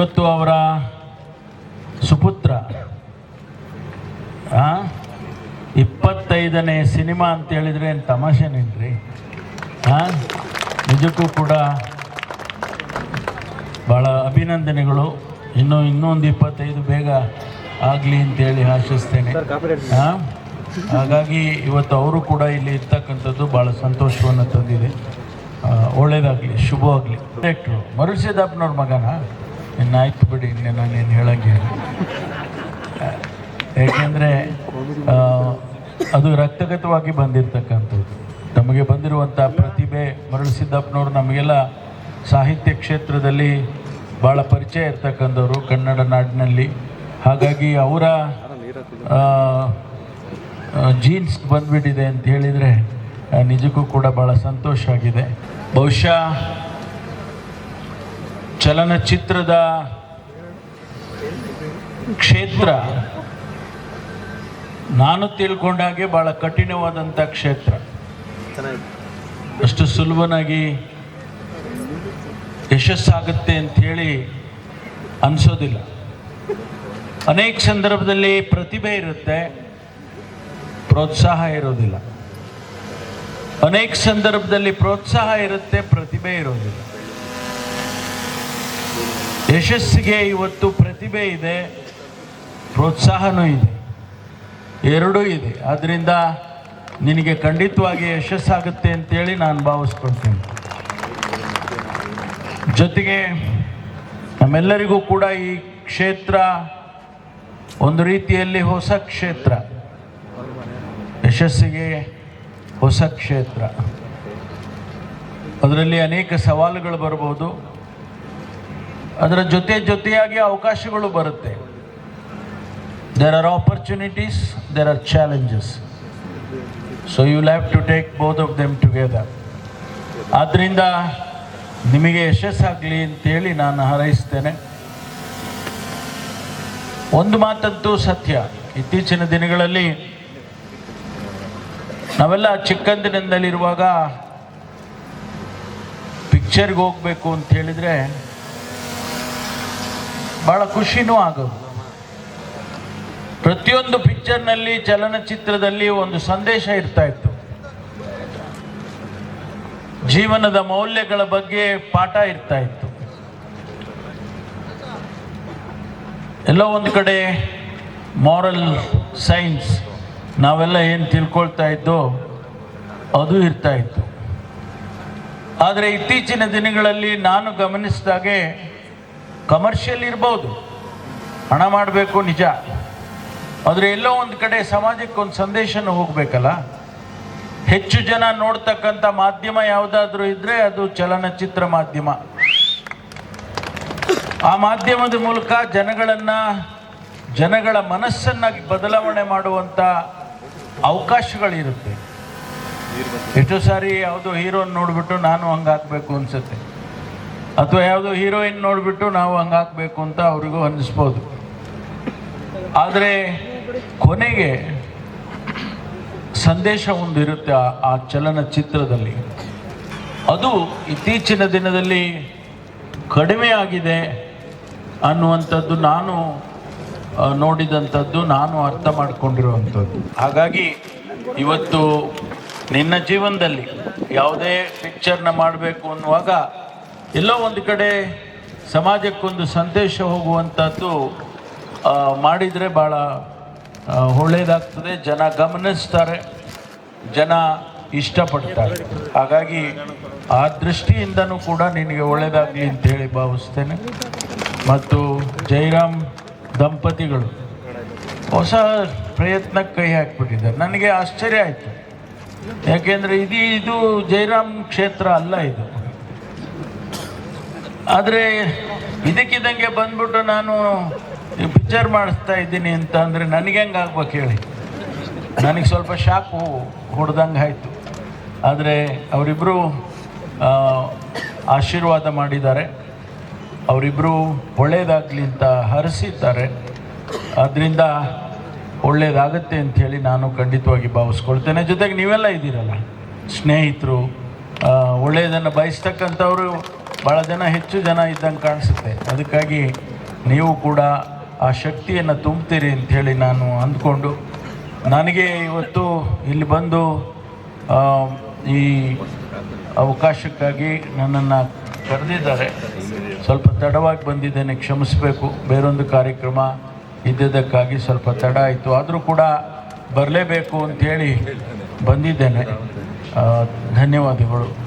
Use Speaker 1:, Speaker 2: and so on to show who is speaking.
Speaker 1: ಇವತ್ತು ಅವರ ಸುಪುತ್ರ ಇಪ್ಪತ್ತೈದನೇ ಸಿನಿಮಾ ಅಂತ ಹೇಳಿದ್ರೆ ಏನು ತಮಾಷೆ ನೀನ್ರಿ ಹಾಂ ನಿಜಕ್ಕೂ ಕೂಡ ಭಾಳ ಅಭಿನಂದನೆಗಳು. ಇನ್ನೂ ಇನ್ನೊಂದು ಇಪ್ಪತ್ತೈದು ಬೇಗ ಆಗಲಿ ಅಂತೇಳಿ ಆಶಿಸ್ತೇನೆ. ಹಾಂ ಹಾಗಾಗಿ ಇವತ್ತು ಅವರು ಕೂಡ ಇಲ್ಲಿ ಇರ್ತಕ್ಕಂಥದ್ದು ಭಾಳ ಸಂತೋಷವನ್ನು ತಂದಿದೆ. ಒಳ್ಳೇದಾಗಲಿ ಶುಭವಾಗಲಿ. ಡೈರೆಕ್ಟ್ರು ಮರುಸಿದ್ದಪ್ಪನವ್ರ ಮಗನ? ಇನ್ನು ಆಯ್ತು ಬಿಡಿ ಇನ್ನೇ ನಾನೇನು ಹೇಳಂಗೆ. ಏಕೆಂದರೆ ಅದು ರಕ್ತಗತವಾಗಿ ಬಂದಿರತಕ್ಕಂಥದ್ದು. ನಮಗೆ ಬಂದಿರುವಂಥ ಪ್ರತಿಭೆ ಮರಳು ಸಿದ್ದಪ್ಪನವರು ನಮಗೆಲ್ಲ ಸಾಹಿತ್ಯ ಕ್ಷೇತ್ರದಲ್ಲಿ ಭಾಳ ಪರಿಚಯ ಇರ್ತಕ್ಕಂಥವ್ರು ಕನ್ನಡ ನಾಡಿನಲ್ಲಿ. ಹಾಗಾಗಿ ಅವರ ಜೀನ್ಸ್ ಬಂದ್ಬಿಟ್ಟಿದೆ ಅಂತ ಹೇಳಿದರೆ ನಿಜಕ್ಕೂ ಕೂಡ ಭಾಳ ಸಂತೋಷ ಆಗಿದೆ. ಬಹುಶಃ ಚಲನಚಿತ್ರದ ಕ್ಷೇತ್ರ. ನಾನು ತಿಳ್ಕೊಂಡಾಗೆ ಭಾಳ ಕಠಿಣವಾದಂಥ ಕ್ಷೇತ್ರ. ಅಷ್ಟು ಸುಲಭನಾಗಿ ಯಶಸ್ಸಾಗುತ್ತೆ ಅಂಥೇಳಿ ಅನಿಸೋದಿಲ್ಲ. ಅನೇಕ ಸಂದರ್ಭದಲ್ಲಿ ಪ್ರತಿಭೆ ಇರುತ್ತೆ, ಪ್ರೋತ್ಸಾಹ ಇರೋದಿಲ್ಲ. ಅನೇಕ ಸಂದರ್ಭದಲ್ಲಿ ಪ್ರೋತ್ಸಾಹ ಇರುತ್ತೆ, ಪ್ರತಿಭೆ ಇರೋದಿಲ್ಲ. ಯಶಸ್ಸಿಗೆ ಇವತ್ತು ಪ್ರತಿಭೆ ಇದೆ, ಪ್ರೋತ್ಸಾಹನೂ ಇದೆ, ಎರಡೂ ಇದೆ. ಆದ್ದರಿಂದ ನಿನಗೆ ಖಂಡಿತವಾಗಿ ಯಶಸ್ಸಾಗುತ್ತೆ ಅಂತೇಳಿ ನಾನು ಭಾವಿಸ್ಕೊಳ್ತೀನಿ. ಜೊತೆಗೆ ನಮ್ಮೆಲ್ಲರಿಗೂ ಕೂಡ ಈ ಕ್ಷೇತ್ರ ಒಂದು ರೀತಿಯಲ್ಲಿ ಹೊಸ ಕ್ಷೇತ್ರ. ಯಶಸ್ಸಿಗೆ ಹೊಸ ಕ್ಷೇತ್ರ. ಅದರಲ್ಲಿ ಅನೇಕ ಸವಾಲುಗಳು ಬರ್ಬೋದು. ಅದರ ಜೊತೆ ಜೊತೆಯಾಗಿ ಅವಕಾಶಗಳು ಬರುತ್ತೆ. There are opportunities there are challenges so you have to take both of them together ಆದ್ದರಿಂದ ನಿಮಗೆ ಯಶಸ್ಸಾಗಲಿ ಅಂತೇಳಿ ನಾನು ಹಾರೈಸ್ತೇನೆ. ಒಂದು ಮಾತಂತೂ ಸತ್ಯ. ಇತ್ತೀಚಿನ ದಿನಗಳಲ್ಲಿ ನಾವೆಲ್ಲ ಚಿಕ್ಕಂದಿನಿಂದಲಿರುವಾಗ ಪಿಕ್ಚರ್ಗೆ ಹೋಗಬೇಕು ಅಂತ ಹೇಳಿದರೆ ಭಾಳ ಖುಷಿನೂ ಆಗೋದು. ಪ್ರತಿಯೊಂದು ಪಿಕ್ಚರ್ನಲ್ಲಿ ಚಲನಚಿತ್ರದಲ್ಲಿ ಒಂದು ಸಂದೇಶ ಇರ್ತಾ ಇತ್ತು. ಜೀವನದ ಮೌಲ್ಯಗಳ ಬಗ್ಗೆ ಪಾಠ ಇರ್ತಾ ಇತ್ತು. ಎಲ್ಲೋ ಒಂದು ಕಡೆ ಮಾರಲ್ ಸೈನ್ಸ್ ನಾವೆಲ್ಲ ಏನು ತಿಳ್ಕೊಳ್ತಾ ಇದ್ದೋ ಅದು ಇರ್ತಾ ಇತ್ತು. ಆದರೆ ಇತ್ತೀಚಿನ ದಿನಗಳಲ್ಲಿ ನಾನು ಗಮನಿಸಿದಾಗೆ ಕಮರ್ಷಿಯಲ್ ಇರ್ಬೋದು. ಹಣ ಮಾಡಬೇಕು, ನಿಜ. ಆದರೆ ಎಲ್ಲೋ ಒಂದು ಕಡೆ ಸಮಾಜಕ್ಕೊಂದು ಸಂದೇಶನೂ ಹೋಗಬೇಕಲ್ಲ? ಹೆಚ್ಚು ಜನ ನೋಡ್ತಕ್ಕಂಥ ಮಾಧ್ಯಮ ಯಾವುದಾದ್ರೂ ಇದ್ದರೆ ಅದು ಚಲನಚಿತ್ರ ಮಾಧ್ಯಮ. ಆ ಮಾಧ್ಯಮದ ಮೂಲಕ ಜನಗಳನ್ನು, ಜನಗಳ ಮನಸ್ಸನ್ನು ಬದಲಾವಣೆ ಮಾಡುವಂಥ ಅವಕಾಶಗಳಿರುತ್ತೆ. ಎಷ್ಟೋ ಸಾರಿ ಯಾವುದೋ ಹೀರೋನ್ ನೋಡಿಬಿಟ್ಟು ನಾನು ಹಂಗಾಕಬೇಕು ಅನಿಸುತ್ತೆ. ಅಥವಾ ಯಾವುದೋ ಹೀರೋಯಿನ್ ನೋಡಿಬಿಟ್ಟು ನಾವು ಹಂಗಾಕಬೇಕು ಅಂತ ಅವರಿಗೂ ಅನ್ನಿಸ್ಬೋದು. ಆದರೆ ಕೊನೆಗೆ ಸಂದೇಶ ಒಂದಿರುತ್ತೆ ಆ- ಚಲನಚಿತ್ರದಲ್ಲಿ. ಅದು ಇತ್ತೀಚಿನ ದಿನದಲ್ಲಿ ಕಡಿಮೆ ಆಗಿದೆ ಅನ್ನುವಂಥದ್ದು ನಾನು ನೋಡಿದಂಥದ್ದು, ನಾನು ಅರ್ಥ ಮಾಡಿಕೊಂಡಿರುವಂಥದ್ದು. ಹಾಗಾಗಿ ಇವತ್ತು ನಿನ್ನ ಜೀವನದಲ್ಲಿ ಯಾವುದೇ ಪಿಕ್ಚರ್ನ ಮಾಡಬೇಕು ಅನ್ನುವಾಗ ಎಲ್ಲೋ ಒಂದು ಕಡೆ ಸಮಾಜಕ್ಕೊಂದು ಸಂದೇಶ ಹೋಗುವಂಥದ್ದು ಮಾಡಿದರೆ ಭಾಳ ಒಳ್ಳೆಯದಾಗ್ತದೆ ಜನ ಗಮನಿಸ್ತಾರೆ, ಜನ ಇಷ್ಟಪಡ್ತಾರೆ. ಹಾಗಾಗಿ ಆ ದೃಷ್ಟಿಯಿಂದನೂ ಕೂಡ ನಿನಗೆ ಒಳ್ಳೆಯದಾಗಲಿ ಅಂತ ಹೇಳಿ ಭಾವಿಸ್ತೇನೆ. ಮತ್ತು ಜೈರಾಮ್ ದಂಪತಿಗಳು, ಹೊಸ ಪ್ರಯತ್ನಕ್ಕೆ ಕೈ ಹಾಕಿಬಿಟ್ಟಿದ್ದಾರೆ. ನನಗೆ ಆಶ್ಚರ್ಯ ಆಯಿತು. ಯಾಕೆಂದರೆ ಇದು ಇದು ಜೈರಾಮ್ ಕ್ಷೇತ್ರ ಅಲ್ಲ ಇದು. ಆದರೆ ಇದಕ್ಕಿದ್ದಂಗೆ ಬಂದ್ಬಿಟ್ಟು ನಾನು ಪಿಕ್ಚರ್ ಮಾಡಿಸ್ತಾ ಇದ್ದೀನಿ ಅಂತ ಅಂದರೆ ನನಗೆ ಹೆಂಗೆ ಆಗ್ಬೇಕು ಹೇಳಿ? ನನಗೆ ಸ್ವಲ್ಪ ಶಾಕು ಹೊಡೆದಂಗೆ ಆಯಿತು. ಆದರೆ ಅವರಿಬ್ಬರು ಆಶೀರ್ವಾದ ಮಾಡಿದ್ದಾರೆ. ಅವರಿಬ್ಬರು ಒಳ್ಳೆಯದಾಗಲಿ ಅಂತ ಹರಿಸಿದ್ದಾರೆ. ಅದರಿಂದ ಅಂತ ಅಂಥೇಳಿ ನಾನು ಖಂಡಿತವಾಗಿ ಭಾವಿಸ್ಕೊಳ್ತೇನೆ. ಜೊತೆಗೆ ನೀವೆಲ್ಲ ಇದ್ದೀರಲ್ಲ, ಸ್ನೇಹಿತರು ಒಳ್ಳೆಯದನ್ನು ಬಯಸ್ತಕ್ಕಂಥವ್ರು ಭಾಳ ಜನ ಹೆಚ್ಚು ಜನ ಇದ್ದಂಗೆ ಕಾಣಿಸುತ್ತೆ. ಅದಕ್ಕಾಗಿ ನೀವು ಕೂಡ ಆ ಶಕ್ತಿಯನ್ನು ತುಂಬ್ತೀರಿ ಅಂಥೇಳಿ ನಾನು ಅಂದ್ಕೊಂಡು ನನಗೆ ಇವತ್ತು ಇಲ್ಲಿ ಬಂದು ಈ ಅವಕಾಶಕ್ಕಾಗಿ ನನ್ನನ್ನು ಕರೆದಿದ್ದಾರೆ. ಸ್ವಲ್ಪ ತಡವಾಗಿ ಬಂದಿದ್ದೇನೆ, ಕ್ಷಮಿಸಬೇಕು. ಬೇರೊಂದು ಕಾರ್ಯಕ್ರಮ ಇದ್ದಿದ್ದಕ್ಕಾಗಿ ಸ್ವಲ್ಪ ತಡ ಆಯಿತು. ಆದರೂ ಕೂಡ ಬರಲೇಬೇಕು ಅಂಥೇಳಿ ಬಂದಿದ್ದೇನೆ. ಧನ್ಯವಾದಗಳು.